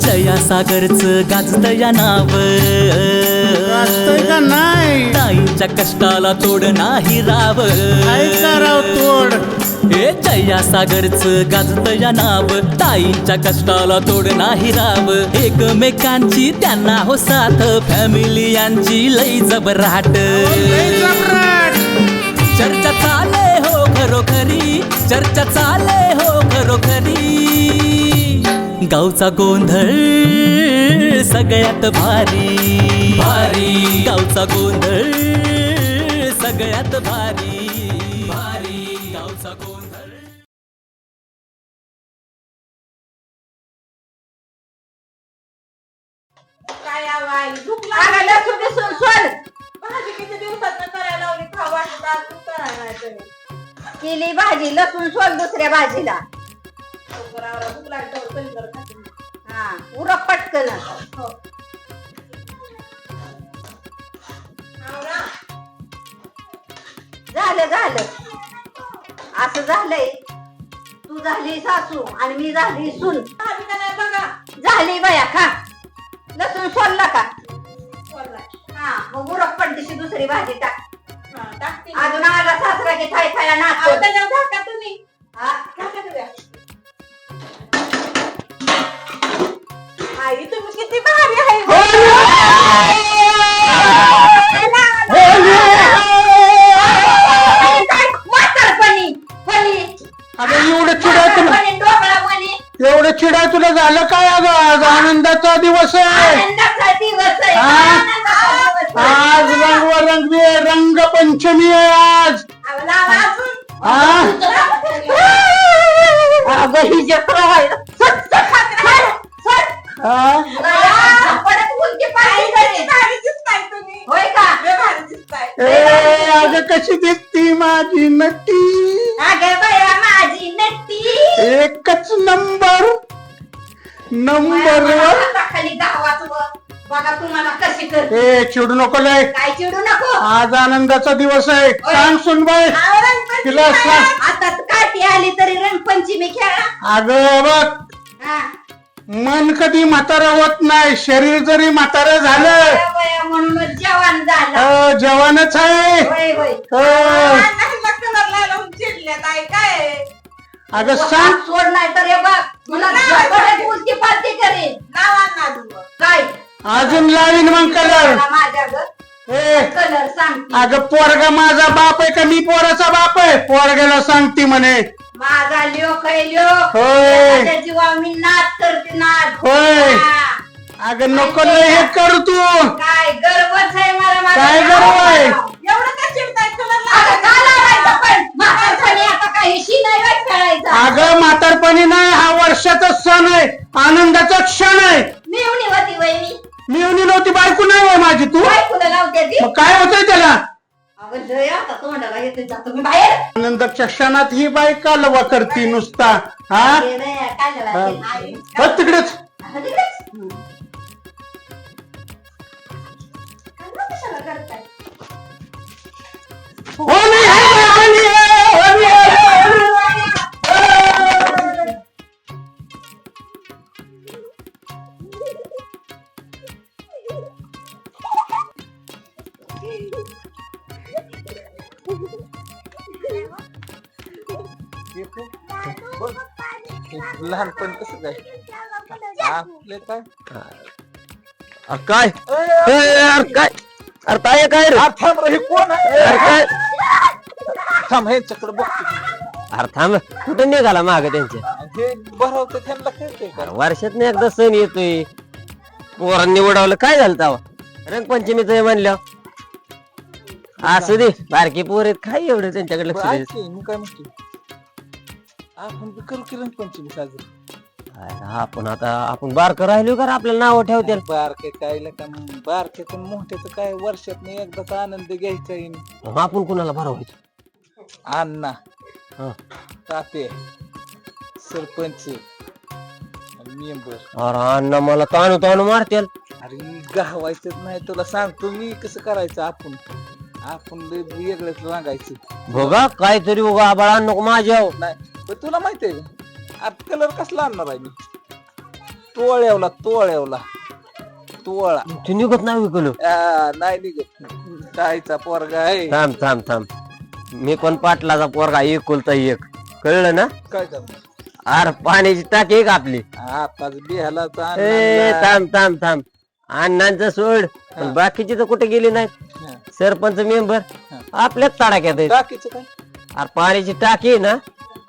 जया सागरचं गाजत या नाव. नाही? ताईंच्या कष्टाला तोड नाही राव. कराव तोड? हे जया सागरचं गाजत या नाव. ताईंच्या कष्टाला तोड नाही राव. एकमेकांची त्यांना हो साथ. फॅमिली यांची लई जबराट. चर्चा चाले हो खरोखरी. चर्चा चाले हो खरोखरी. गावचा गोंधळ सगळ्यात भारी. भारी. गावचा गोंधळ सगळ्यात भारी. भारी. गावचा गोंधळ. काय आवाज भूक अगं लसूण बिसून सोड भाजी किती दिवसात करायला लावली? खाऊ वाटत आज तू करायला नाही तुम्ही केली भाजी लसूण सोड दुसऱ्या भाजीला. भूक लागली. हा. पटकन. झालं झालं. असं झालंय. तू झाली सासू आणि मी झाली सून. झाली बया खा. लसूण सोडला का. हा मग उरक पडतीशी दुसरी भाजी टाक. अजून आला सासरा की थाया अहो, नाच एवढं चिडाय तुला झालं काय अगं? आज आनंदाचा दिवस आहे. आनंदाचा दिवस आहे. हा? आनंदाचा दिवस आहे. आज रंग रंगवी रंग पंचमी आहे आज. लावा अजून. हा? अगं ही जत्रा आहे. हा? ए अगं कशी दिसती माझी नटी अगं बाया माझी नट्टी. एकच नंबर नंबर बाया, मला हाताखाली गावात व. बघा तुम्हाला कशी करते. ए चिडू नको लय. काय चिडू नको? आज आनंदाचा दिवस आहे. सांग सुनबाई. रंगपंचमी तिला आहे. सांग. आता काठी आली तरी रंगपंचमी खेळा. अगं बघ हा. मन कधी म्हातारा होत नाही. शरीर जरी म्हातारा झालं. बाया, म्हणूनच जवान झाला. अ, जवानच आहे. होय होय. अ, नाही कलर लावून चिडल्यात आई काय? अगं सांग. सोड नाही तर हे बघ. तुला. परत उलटी पालटी ना काय? अजून लावीन मग कलर. माझ्या ग. ए. कलर सांगते अगं पोरगा माझा बाप आहे का? मी पोराचा बाप आहे. पोरग्याला सांगती म्हणे. माझा लोक आहे लोक होय. त्याच्या जीवा मी नाच करते नाच होय. हा. अगं नको लय हे करू तू. काय गर्वच आहे मला माझ्या काय गर्व आहे? गावाला. एवढं का चिडताय? कलर अगं का लावायचं पण? म्हातारपणी आता काही शी नाही वाट खेळायचा अगं म्हातारपणी नाही हा वर्षाचा सण आहे आनंदाचा क्षण आहे मिळवणी होती मी नव्हती बायको नाही होय माझी तू काय फुलं लावते ती मग काय होतंय त्याला अगं जय आता तोंडाला येते जातो मी बाहेर आनंदाच्या क्षणात ही बाई कालवा करती नुसता हा ये बाया, काय झालं हा. असेल? आई. बघ तिकडेच आता तिकडेच. काय कशाला करताय? होली है, होली है, लहानपण कसं काय? आपले काय? अरे काय? ए, अरे काय? अरे काय काय रे? थांब रे, हे कोण आहे? अरे काय? थांब ह्यांच्याकडे बघतो अरे थांब. कुठे निघाला माग त्यांच्या हे भरवतं त्यांना कळतंय का वर्षात एकदा सण येतोय. पोरांनी उडवलं. काय झालं तेव्हा? रंगपंचमीच आहे म्हणलं. असू दे बारकी पोर आहेत काय एवढं त्यांच्याकडे लक्ष बरं, ऐक द्यायचं की, मी काय म्हणतो आपण बी करू की रंगपंचमी साजरी? आपण आता आपण बारकं राहिलो का? आपल्याला नाव ठेवते बारके काय का बारकेच मोठ्याच काय वर्षात एकदाच आनंद घ्यायचा मग आपण कुणाला भरवायचं? अण्णा. हा. ताते सरपंच. मेंबर. अरे अण्णा मला ताणू ताणू मारतील. अरे गावायचंच नाही तुला सांगतो मी कसं करायचं आपण. आपण लय वेगळंच रांगायचं बघा काहीतरी बघा आबाळा नको माझ्या नाही पण तुला माहिती आहे कलर कसला आणणार आहे मी? तोळ्यावला तोळ्यावला. तोळा. तू निघत नाही विकलो आ, नाही निघत. ताईचा पोरगा आहे. थांब थांब थांब. मी पण पाटलाचा पोरगा एकुलता एक. कळलं ना? काय करणार? अरे पाण्याची टाकी आहे का आपली? आताच बिहाला ए थांब थांब थांब. अण्णांचं सोड. पण बाकीची तर कुठे गेली नाहीत सरपंच मेंबर. हा. आपल्याच तडाख्यात आहेत. टाकीचं काय? अरे पाण्याची टाकी आहे ना?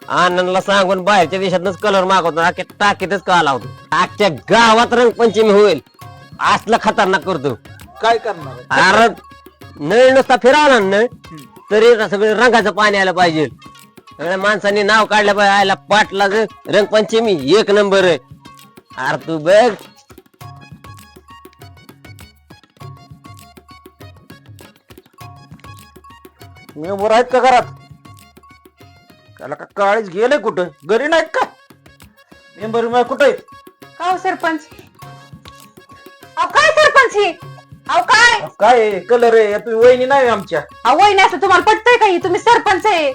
आनंदला सांगून बाहेरच्या देशातनच कलर मागवतो. अख्ख्या टाकीतच का लावतो. अख्ख्या गावात रंगपंचमी होईल. असलं खतरनाक करतो. काय करणार आहे? अरे नळ नुसता फिरावला ना नळ तरी सगळे रंगाचं पाणी आलं पाहिजे. सगळ्या माणसांनी नाव काढलं पाहिजे. आयला पाटला रंगपंचमी एक नंबर. आहे अरे तू बघ. मेंबर आहेत का घरात? त्याला का काळीच गेले कुठं? घरी नाहीत का? मेंबर कुठं आहेत? का हो सरपंच. अहो काय सरपंच ही? अहो काय? काय कलर आहे. तू वहिनी नाही आमच्या. अहो वहिनी असं तुम्हाला पटतंय का ही? तुम्ही सरपंच आहे.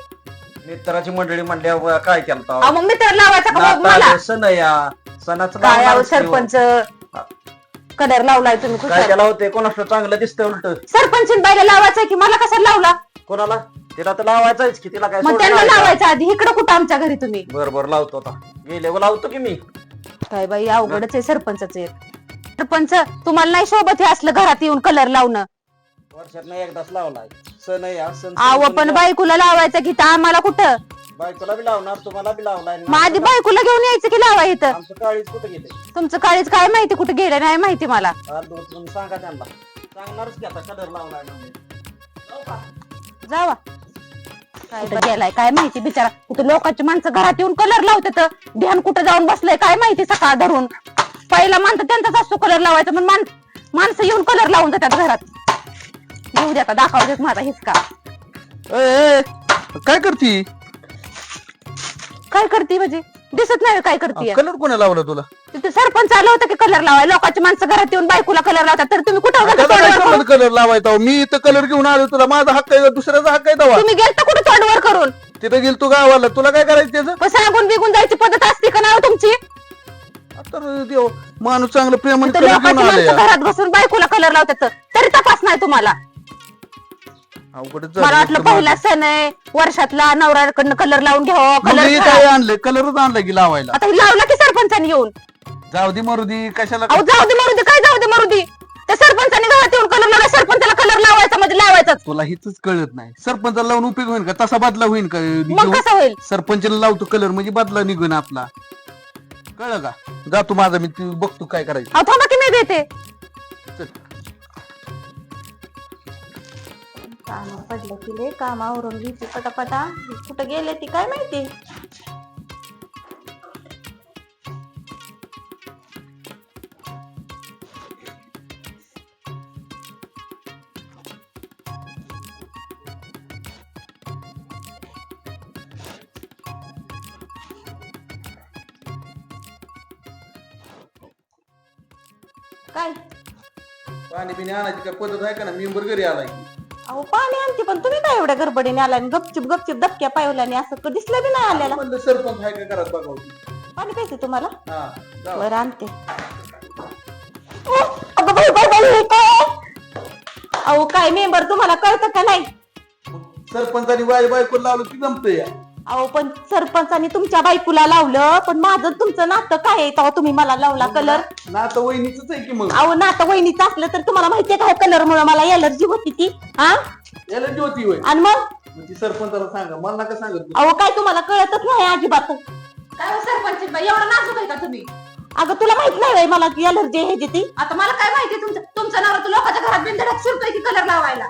मित्राची मंडळी म्हणल्या काय केलं मग मित्र लावायचा का मग मला? सण या. सणाचं काय अहो लावणारच की हो. सरपंच कलर लावलाय तुम्ही काय त्याला होते? कोणाचं चांगलं दिसतंय उलट? सरपंच बायला लावायचा की मला कशाला लावला? कोणाला? तिला तर लावायचाच की तिला काय मग त्यांना? लावायचा? आधी. इकडं कुठं आमच्या घरी तुम्ही? बर बर लावतो आता. गेले व लावतो की मी? काय बाई अवघडच आहे सरपंचाचं एक सरपंच तुम्हाला नाही शोभत हे असलं घरात येऊन कलर लावणं. वर्षात एकदाच लावलाय सण सण आव पण बायकोला लावायचं की तर आम्हाला कुठं? बायकोला बी लावणार तुम्हाला बी लावलाय माझी बायकोला घेऊन यायचं की लावा इथं? आमचं काळीच कुठे गेले तुमचं काळीच काय माहिती कुठे गेलं नाही माहिती मला. तुम्ही सांगा त्यांना. सांगणारच की आता कलर लावलाय म्हणून. लावू का? जावा. बरं गेलाय काय माहिती बिचारा? कुठे लोकांची माणसं घरात येऊन कलर लावतात ध्यान कुठं जाऊन बसलंय काय माहिती सकाळ धरून? पहिला माणसं त्यांचाच असतो कलर लावायचा पण मान माणसं येऊन कलर लावून जातात घरात. येऊ द्या आता दाखवू देत माझा हिसका. ए, काय करती? काय करते म्हणजे? दिसत नाही काय करते कलर कोणा लावला तुला? तिथे सरपंच आलं होतं की कलर लावाय लोकांची माणसं घरात येऊन बायकोला कलर लावतात. तर तुम्ही कुठं होता तोंडवर करून? कलर लावायचा हो? मी इथं कलर घेऊन आलो तुला माझा हक्क आहे का? दुसऱ्याचा हक्क आहे दवा तुम्ही गेलता कुठे तोंडवर करून? तिथं गेल तू गावाला. तुला काय करायचं त्याचं पण सांगून बिगून जायची पद्धत असते का नाही तुमची? तर देव माणूस चांगलं प्रेमाने तर कलर घेऊन लोकांची आले माणसं घरात बसून बायकोला कलर लावतात तरी. तपास नाही तुम्हाला. अवघडच मला वाटलं पहिला सण आहे. वर्षातला नवऱ्याकडनं कलर लावून घ्यावं कलर काय आणलंय कलरच आणलं की लावायला. आता हे लावला की सरपंचाने येऊन जाऊ दे मरुदी कशाला अहो जाऊ दे मरू दे काय जाऊ दे मरू दे त्या सरपंचाने घरात येऊन कलर लावला सरपंचाला कलर लावायचा म्हणजे लावायचाच. तुला हिच कळत नाही. सरपंचाला लावून उपयोग होईल का? तसा बदला होईल का? मग कसं होईल? सरपंचाला लावतो कलर म्हणजे बदला निघून आपला. कळलं का? जातो माझा मी ती बघतो काय करायचं. अहो थांबा की मी देते. चल. काम पडलं की लय काम आवरून घ्यायची पटापटा. कुठं गेले ती काय माहिती? काय? पाणी बिणी आणायची काय पद्धत आहे का ना मेंबर घरी आलाय. अहो पाणी आणते पण तुम्ही काय एवढ्या गडबडीने आला आणि गपचिप गपचिप धपक्या पावल्याने असं कधी दिसलं बी नाही आल्याला म्हणलं सरपंच आहे का घरात बघावं पाणी पाहिजे तुम्हाला? हा जाऊ. बरं आणते. ओ, अगं बाई, बाई, बाई, हे काय? अहो काय मेंबर तुम्हाला कळतं का नाही? सरपंचानी बाय बायको लावलं की जमतंय अहो पण सरपंचानी तुमच्या बायकोला लावलं पण माझं तुमचं नातं काय आहे? तेव्हा तुम्ही मला लावला कलर ना आता वहिनीच आहे की मग? अहो नातं वहिनीचं असलं तर तुम्हाला माहितीये का कलर मुळे? मला एलर्जी होती ती. हा? याला ज्योती होय. आणि मग? मग ती सरपंचाला सांगा. मला नका सांगत. अहो काय तुम्हाला कळतच नाही अजिबात. काय सरपंच? बाई एवढं नाचत आहे का तुम्ही? अगं तुला माहीत नाही मला एलर्जी आहे ती. आता मला काय माहिती तुमचं तुमचा नवरा तू लोकांच्या घरात बिनधडक शिरतोय की कलर लावायला?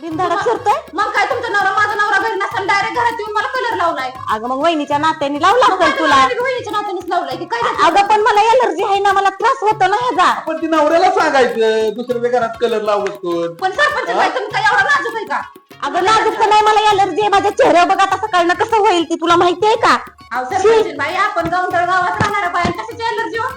बिनधडक शिरतोय? मग काय तुमचा नवरा माझा नवरा घरी नसताना डायरेक्ट घरात येऊन मला कलर लावलाय. अगं मग वहिनीच्या नात्याने लावला असेल तुला. वहिनीच्या नात्यानेच लावलाय की काय झालं? अगं पण मला एलर्जी आहे ना मला त्रास होतो ना ह्याचा. पण ती नवऱ्याला सांगायचं दुसऱ्याच्या घरात कलर लावत कोण. पण सरपंच बाई, तुम्ही काय एवढा नाजूक आहे का? अगं नाजूक नाही मला एलर्जी आहे माझ्या चेहऱ्यावर बघ आता सकाळनं कसं होईल ती तुला माहिती आहे का? अहो, सरपंच बाई आपण गावंढळ गावात राहणाऱ्या बाया कशाची अलर्जी हो?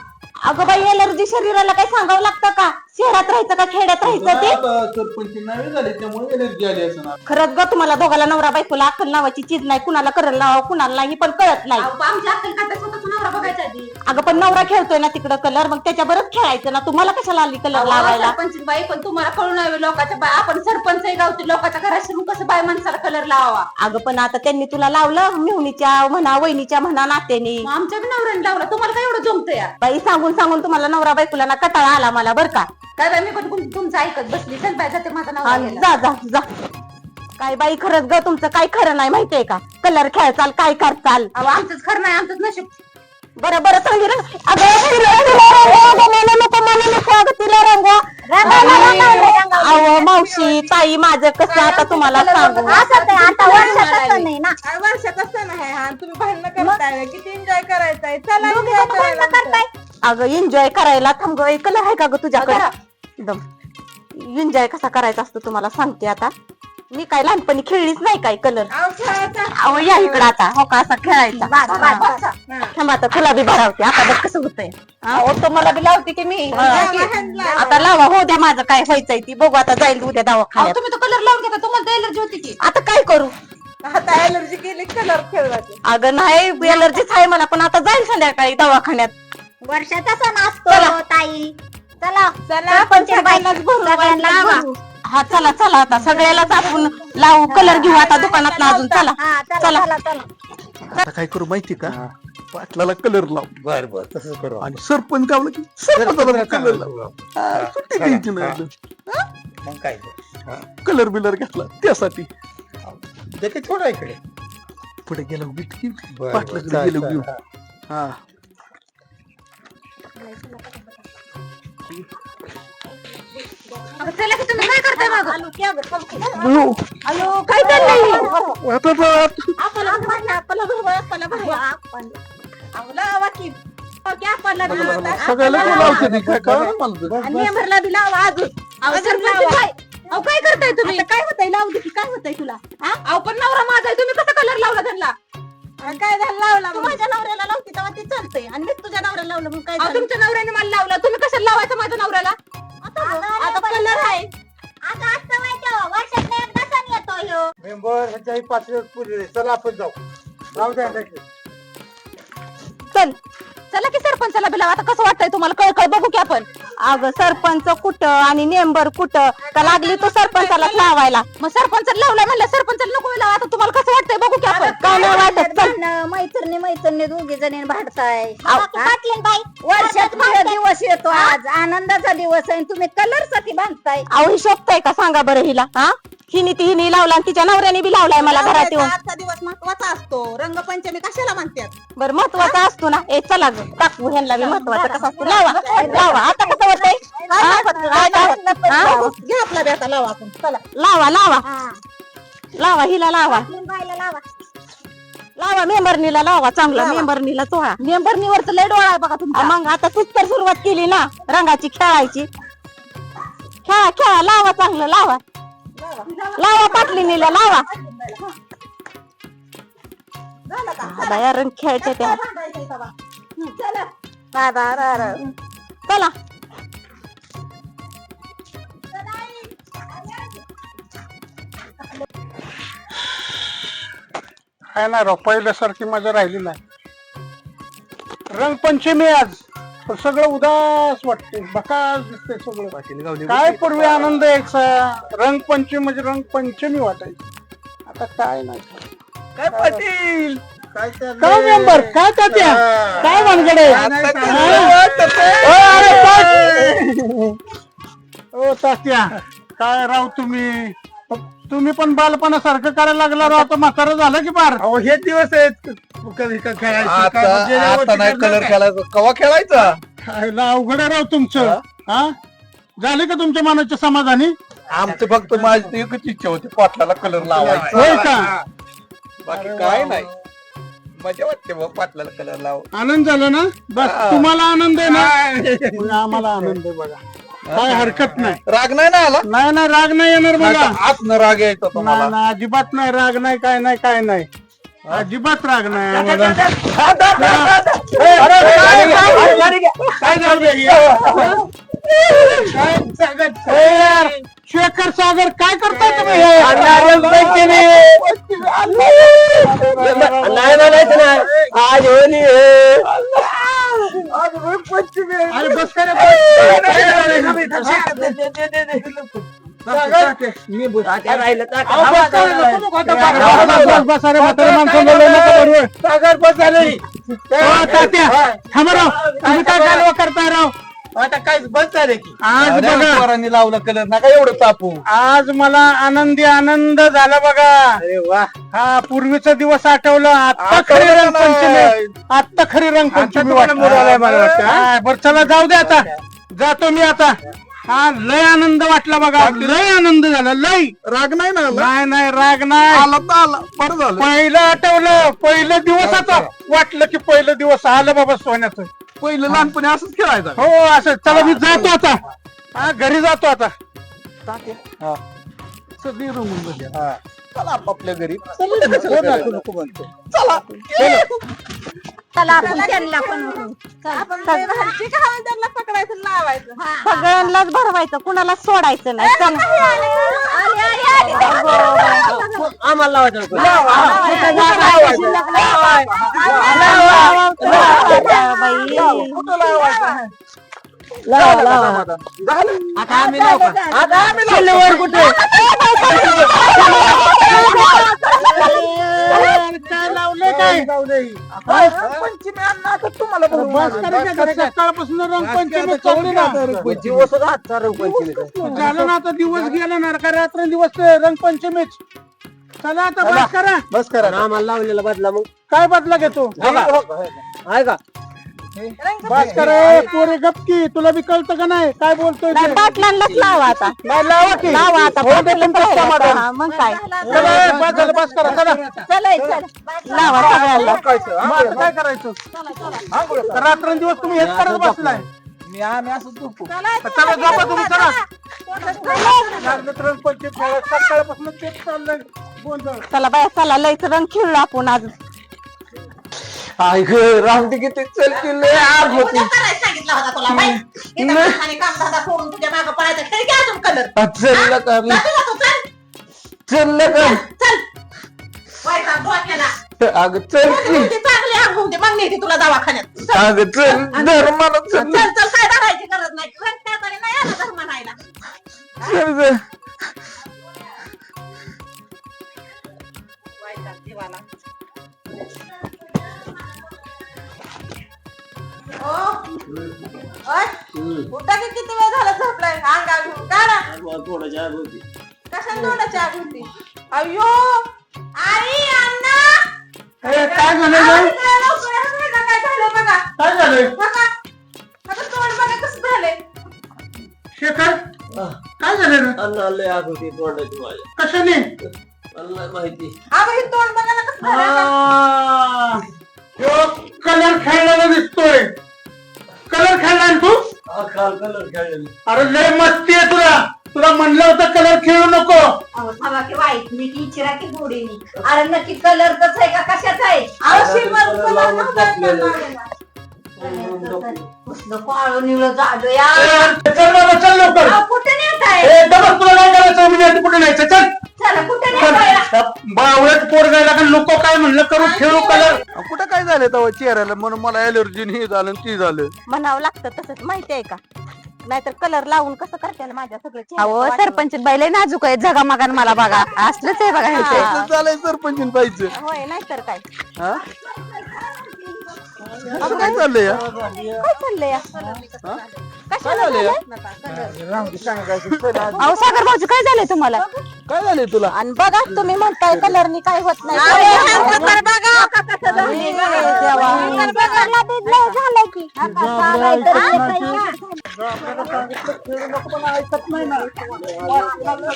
अगं बाई एलर्जी शरीराला काही सांगावं लागतं का? शहरात राहायचं का? खेड्यात राहायचं ते? सरपंच नवे झाले त्यामुळे एलर्जी आली असं खरंच ग तुम्हाला दोघाला नवरा बायकोला अक्कल नावाची चीज नाही कुणाला करल लावा कुणाला नाही पण कळत नाही. अहो, आमची अक्कल काटा स्वतःच नवरा बघायचा आधी. अगं पण नवरा खेळतोय ना तिकडं कलर मग त्याच्याबरोबर खेळायचं ना. तुम्हाला कशाला आली कलर लावायला? सरपंच बाई पण तुम्हाला कळून यावे लोकांच्या बाय आपण सरपंच आहे गावचे लोकांच्या घरात शिरून कसं बाय माणसाला कलर लावावा? अगं पण आता त्यांनी तुला लावलं मिहुनीच्या म्हणा वहिनीच्या म्हणा नात्याने. आमच्या बी नवऱ्याने लावला तुम्हाला काय एवढं जमतं या बाई सांगून सांगून तुम्हाला नवरा बायकोला ना कटाळा आला मला बर का? काय बाई मी पण तुम- तुमचं ऐकत बसली चल बाय जाते माझा हा, नवरा गेला. जा जा जा काय बाई खरंच ग तुमचं काय खरं नाही माहितीये का कलर खेळचाल काय करचाल अहो आमचंच खरं नाही आमचंच नशीब बरं बरं सांगी रे अगं तिला तिला रंगवा, अगं मला नको मला नको अगं तिला रंगवा. अहो मावशी ताई माझं कसं आता तुम्हाला सांगू आता वर्षात असं नाही ना वर्षात असं नाही हा तुम्ही भांडणं करताय किती एन्जॉय करायचंय चला enjoy करायला करताय अगं एन्जॉय करायला थांब ग. कलर आहे का ग तुझ्याकडे? एकदम. एन्जॉय कसा करायचा असतो तुम्हाला सांगते आता. मी काय लहानपणी खेळलीच नाही काय कलर अहो. अहो या इकडं आता. हो का? असा खेळायचा. थांब आता तुला बी भरावते. आता बघ कसं होतंय. अहो तो मला बी लावते की मी. आता लावा हो द्या माझं काय व्हायचंय ती. बघू आता जाईल उद्या अहो, दवाखान्यात. तुम्ही तो कलर लावून घेता. तुम्हाला एलर्जी होती की. आता काय करू? आता अलर्जी केली कलर खेळवायचे. अगं नाही एलर्जीच आहे मला पण आता जाईल संध्याकाळी दवाखान्यात. वर्षात असं नसतो ताई. चला. चला सगळ्यांनाच भरू. हा चला चला आता. सगळ्यालाच आपण लावू कलर घेऊ आता दुकानात अजून. चला हा चला चला. चला आता काय करू माहिती का? पाटलाला कलर लाव. बर बर तसं करू आणि सरपंच गावला की सरपंचाला कलर लाव हा, सुट्टी द्यायची नाही मग काय कलर बिलर घेतला त्यासाठी. ते थोडं इकडे. पुढे गेलो पाटलाकडे चाल, गेलो घेऊ. हा. चला की तुम्ही काय करताय मागं? काय चाललंय आता की हो, की आपणला बी लावता. सगळ्याला कोण लावते काय कळलं मला आणि बी लावा अजून अहो, सरपंच अहो, काय करताय तुम्ही काय होतंय लावू दे की काय होतंय तुला अहो पण नवरा माझा आहे तुम्ही कसा कलर लावला त्यांना काय झालं? लावला तू? माझ्या नवऱ्याला लावते तेव्हा ते चालतंय आणि मी तुझ्या नवऱ्याला लावलं मग काय अहो झालं? तुमच्या नवऱ्याने मला लावला. तुम्ही कशाला लावायचं माझ्या नवऱ्याला? आता कलर आहे. आता माहिती हो, वर्षात एकदा सण येतो ह्यो. मेंबर पाच चला आपण जाऊ. राहू द्या चल. चला की सरपंचाला बी लावा आता कसं वाटतंय तुम्हाला? कळ कळ बघू की आपण. अगं सरपंच कुठं आणि नेंबर कुठं? का लागली तू सरपंचालाच लावायला? मग सरपंचाला लावला म्हणलं सरपंचाला नको लावा आता तुम्हाला कसं वाटतंय बघू की आपण. काय नाही वाटत. चल. मैत्रिणी मैत्रिणी दोघी जणी भांडताय. पाटलीन बाई वर्षात माझा दिवस येतो आज. आनंदाचा दिवस आहे आणि तुम्ही कलरसाठी बांधताय अहो ही शोभताय का सांगा बरं हिला? हा? हिने ती हिने लावला आणि तिच्या नवऱ्याने बी लावलाय मला घरात येऊन. आजचा दिवस महत्त्वाचा असतो. रंगपंचमी कशाला म्हणतात? बरं महत्त्वाचा असतो ना. ए चला ग. टाकू ह्यांना बी महत्त्वाचा कसा असतो? लावा लावा. आता कसं होतंय? हा? काय काय होत- हा? घ्या आपला बेटा लावा आपण. चला. लावा लावा. लावा हिला लावा. लावा. लावा मेंबरनीला लावा चांगला. मेंबरनीला चोळा मेंबरनीवरच लय डोळा आहे बघा तुमचा. मग आता तूच तर सुरुवात केली ना रंगाची खेळायची. खेळा खेळा लावा चांगलं लावा. लावा पाटलीनीला लावा. हा, बाया रंग खेळायचे त्या. चला. काय नाही राव पहिल्यासारखी मजा राहिली नाही. रंगपंचमी आज. पण सगळं उदास वाटते बकास दिसते सगळं. काय पूर्वी आनंद यायचा? रंगपंचमी म्हणजे रंगपंचमी वाटायची. आता काय नाही. काय पाटील काय काय मेंबर काय तात्या काय भानगडे ओ तात्या काय राव तुम्ही? तुम्ही पण बालपणासारखं करायला लागला राव. आता म्हातारा झालं की पार अहो हे दिवस आहेत. कधी का खेळायचे आता काय म्हणजे आता यावर्षी नाही करणार कलर काय? खेळायचा. कवा खेळायचा? खायला अवघड आहे राव तुमचं. हा? झाले का तुमच्या मनाच्या समाधानी? आमचं फक्त माझी एकच इच्छा होती पाटलाला कलर लावायचा. होय का? बाकी काय नाही. मजा वाटते बा पाटलाला कलर लाव आनंद झाला ना बस तुम्हाला आनंद आहे ना मग आम्हाला आनंद आहे बघा काय हरकत नाही राग नाही ना आला नाही नाही राग नाही येणार बघा आत न राग यायचा तुम्हाला नाही अजिबात नाही राग नाही काय नाही काय नाही अजिबात राग नाही आम्हाला काय झालं हे यार, शेखर सागर काय करताय तुम्ही हे? नाही म्हणायचं नाही आज होली आहे. अरे बस का रे, बस. मी बुधाच्या राहिलं तर अहो, बस का रे, नको, नको, आता बस, बस, बस, बस, अरे म्हातारे माणसाला लय नका बस झाले हो, तात्या, थांबा राव. तुम्ही काय कालवा करताय राव आता काय बस झाले की. आज बघा. पोरांनी लावला कलर नका एवढं तापू आज मला आनंदी आनंद झाला बघा. अरे वा. हा पूर्वीचा दिवस आठवलं. आता खरी आठवलं रंगपंचमी. आता खरी रंगपंचमी तुम्हाला मूड आलाय मला वाटतं, हा? बरं चला जाऊ दे आता. जातो मी आता. हा लय आनंद वाटला बघा. लय आनंद झाला लय. राग नाही ना आला? नाही नाही राग नाही. आला तर आला. बरं झालं. पहिलं आठवलं. पहिलं दिवस आता. वाटलं की पहिलं दिवस आलं बाबा सोन्याचं. पहिलं लहानपणी असंच खेळायचं हो असं. चला मी जातो आता. हा घरी जातो आता. सगळी रंगून. चला आपापल्या घरी. चला. आपण त्यांना पण आपण ते घरची का त्यांना पकडायचं आणि लावायचं सगळ्यांनाच भरवायचं. कुणाला सोडायचं नाही. चल. आले, आले, आले. आम्हाला लावायचं नको. आता आम्ही लावू का? आता आम्ही लावू. कुठे काय लावलंय काय पंचमी अण्णा आता तुम्हाला अरे बस करायचं का? सकाळपासून रंगपंचमी चालली ना दिवस आजचा रंगपंचमीचा. झालं ना आता दिवस गेला ना का रात्र दिवस रंगपंचमीच चला आता बस करा बस करा आम्हाला लावलेला बदला मग काय बदला घेतो आहे का बस करा पोरे गपकी तुला बी कळतं का नाही? काय बोलतोय ते? नाही पाटलांनाच लावा आता. नाही, लावा की. लावा आता हो दे पाटलांना तुमचं लावा. समाधान. हा, मग काय? चला, बस झालं, बस करा चला चला. चला लावा सगळ्यांना काय करायचं? रात्रंदिवस तुम्ही हेच करत बसलाय. मी आम्ही असं झोपू. चला झोपा तुम्ही चला. लागलं तर रंगपंचमी खेळा. सकाळपासून तेच चाललंय. गोंधळ चला बाया चला लयच रंग खेळलो आपण आज. ऐक रामटी किती चल की लय आग होती. सांगितलं होता तुला काम धंदा सोडून तुझ्या मागं पडायचं खेळ की अजून कलर चल का मी चल. का वाईट डोक्याला अग चल की. ती चांगली आग होते मग नेते तुला दवाखान्यात. चल. अग चल. धर्माला चल. चल चल काय धरायची गरज नाही. आला धर्म नाही चल चल. वाईटात जीवाला. ओ ओय, उठा की किती वेळ झाला झोपलाय अंगा घेऊन काढा कशाला तोंडाची आग होती अयो आई अण्णा काय झालं ग? आवाज लवकर, काय झालं बघा काय झालंय बघा आता तोंड बघा कसं झालंय शेखर काय झालं रे? अण्णा लय आग होती तोंडाची माझ्या कशाने नाही माहिती अगं हे तोंड बघा ना कसं ह्यो कलर खेळलेला दिसतोय कलर खेळला ना तू? हा, काल कलर खेळलेली अरे लय मस्ती आहे तुला. तुला म्हणलं होतं कलर खेळू नको. अहो की वाईट मी की इचिरा की गोडीनी अरे नक्की कलरच आहे का? कशाचा आहे? अहो, शिल्वर कलर कलर लावून नव्हता टाकलेलं. मारलेला. कसलं काळं निळं जाडो या. ए, चल बाबा चल लवकर. अहो, कुठे ए तुला करायचं मी येते कुठे न्यायचं? चल. चला. कुठे बावळट पोर जायला का लोक काय म्हणलं करू खेळू कलर. कुठं काय झालं तेव्हा चेहऱ्याला? म्हणून मला अलर्जी हे झालं आणि ती झालं. म्हणावं लागतं तसंच माहिती आहे का? नाहीतर कलर लावून कसं करते माझ्या सगळं अहो. सरपंच बाईला नाजूक आहे जगा मगान मला बघा. असलंच आहे बघा ह्याचं हा. असं झालंय सरपंच पाहिजे होय नाहीतर काय? हा? असं काय चाललंय या? काय चाललंय या? काय झालंय या? अहो सागर भाऊजी काय झालंय तुम्हाला? काय झालंय तुला? आणि बघा तुम्ही म्हणताय कलरनी काय होत नाही. अरे, हा झालंय. झालं की.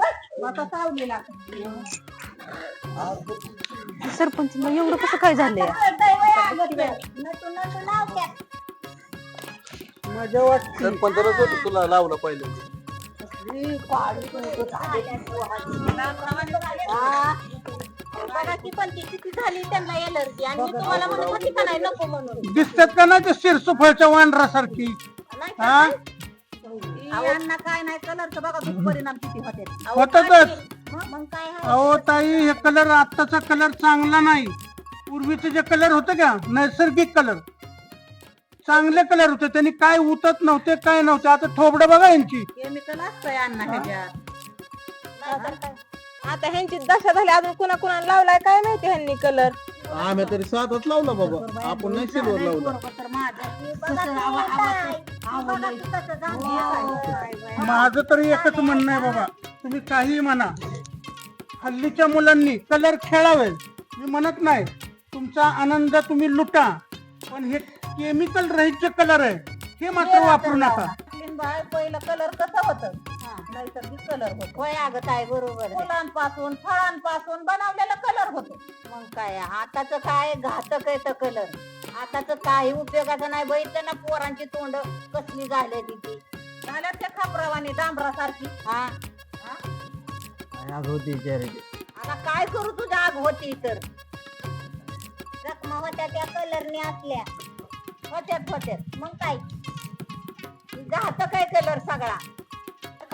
बस. आता सावलीला सरपंच मग एवढं कसं काय झालंय? मजा वाटते होतं तुला लावलं बघा की पण ती किती झाली त्यांना एलर्जी आणि मी तुम्हाला म्हणत होती का नाही नको म्हणून दिसतात का नाही ते शिरसुफळच्या वांढरासारखी नाही हा यांना काय नाही कलरचं बघा दुष्परिणाम किती होते. मग काय आहे? अहो ताई हे कलर आत्ताचा कलर चांगला नाही. पूर्वीचे जे कलर होते का नैसर्गिक कलर चांगले कलर होते. त्यांनी काय उतत नव्हते काय नव्हते. आता थोबडं बघा यांची. केमिकल असतंय अण्णा ह्याच्यात. आता ह्यांची दशा झाली अजून कुणा कुणा लावलाय काय माहिती ह्यांनी कलर आम्ही तरी साधच लावला बाबा. आपण नाही सिल्वर लावला. तर माझं. माझं तरी एकच म्हणणं आहे बाबा. तुम्ही काही म्हणा. हल्लीच्या मुलांनी कलर खेळावे. मी म्हणत नाही. तुमचा आनंद तुम्ही लुटा. पण हे केमिकल रहित जे कलर आहे हे मात्र वापरू नका. पहिलं कलर कसं होतं? नैसर्गिक कलर होत. होय अगं काय बरोबर फुलांपासून फळांपासून बनवलेलं कलर होतो. मग काय आताच काय घातक आहे तर कलर आताच काही उपयोगाचं नाही बघितलं ना पोरांची तोंड कसली झाले तिथे झाल्यात त्या खापरावानी डांबरासारखी. हा. आता काय करू तुझ्या आग होती तर? जखमा होत्या त्या कलरने असल्या. होत्यात होत्यात. मग काय? घातक काय कलर सगळा.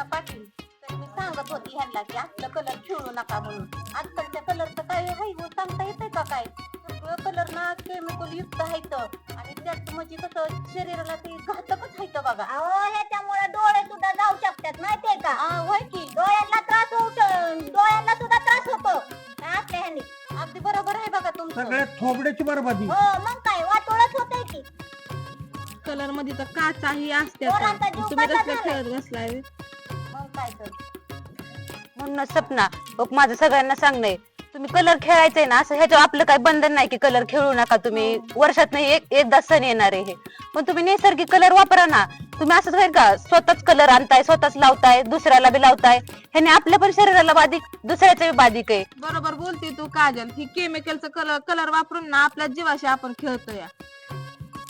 पाटील. तर मी सांगत होती ह्यांना की असलं कलर खेळू नका म्हणून. आजकालच्या कलरचं काय हाय हो? सांगता येतंय का काय? सगळं कलर ना केमिकल युक्त आहेत. आणि त्यात म्हणजे कसं शरीराला ते घातकच आहेत बघा. अहो ह्याच्यामुळे डोळे सुद्धा जाऊ शकतात माहितीये का? हा, होय की. डोळ्यांना त्रास होऊ श- डोळ्यांना सुद्धा त्रास होतो. काय ह्यानी? अगदी बरोबर आहे बघा तुमचं. सगळ्यात थोबड्याची बरबादी. हो मग काय? वाटोळच होतंय की. कलरमध्ये तर काचाही असते पोरांचा जीव तुम्ही कसा कसला? खेळत बसलाय? मग काय तर म्हणून सपना बघ माझं सगळ्यांना सांगणं आहे तुम्ही कलर खेळायचंय ना असं ह्याच्यावर आपलं काही बंधन नाही की कलर खेळू नका तुम्ही. वर्षात नाही एक एकदा सण येणार आहे हे. पण तुम्ही नैसर्गिक कलर वापरा ना. तुम्ही असंच होईल का स्वतःच कलर आणताय स्वतःच लावताय दुसऱ्याला बी लावताय. ह्याने आपल्या पण शरीराला बाधिक दुसऱ्याचं बी बाधिक आहे. बरोबर बोलते तू काजल. ही केमिकलचं कलर कलर वापरून ना आपल्या जीवाशी आपण खेळतोय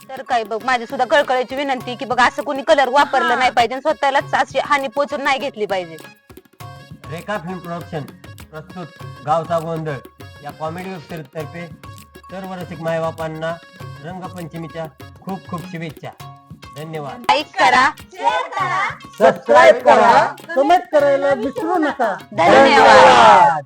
तर काय बघ माझी सुद्धा कळकळीची विनंती की बघ असं कोणी कलर वापरलं नाही पाहिजे आणि स्वतःलाच अशी हानी पोचून नाही घेतली पाहिजे. रेखा फिल्म प्रोडक्शन प्रस्तुत गावचा गोंधळ. या कॉमेडी वेबसिरीज तर्फे सर्व रसिक मायबापांना रंगपंचमीच्या खूप खूप शुभेच्छा. धन्यवाद. लाईक करा सबस्क्राईब करा कमेंट करायला विसरू नका. धन्यवाद.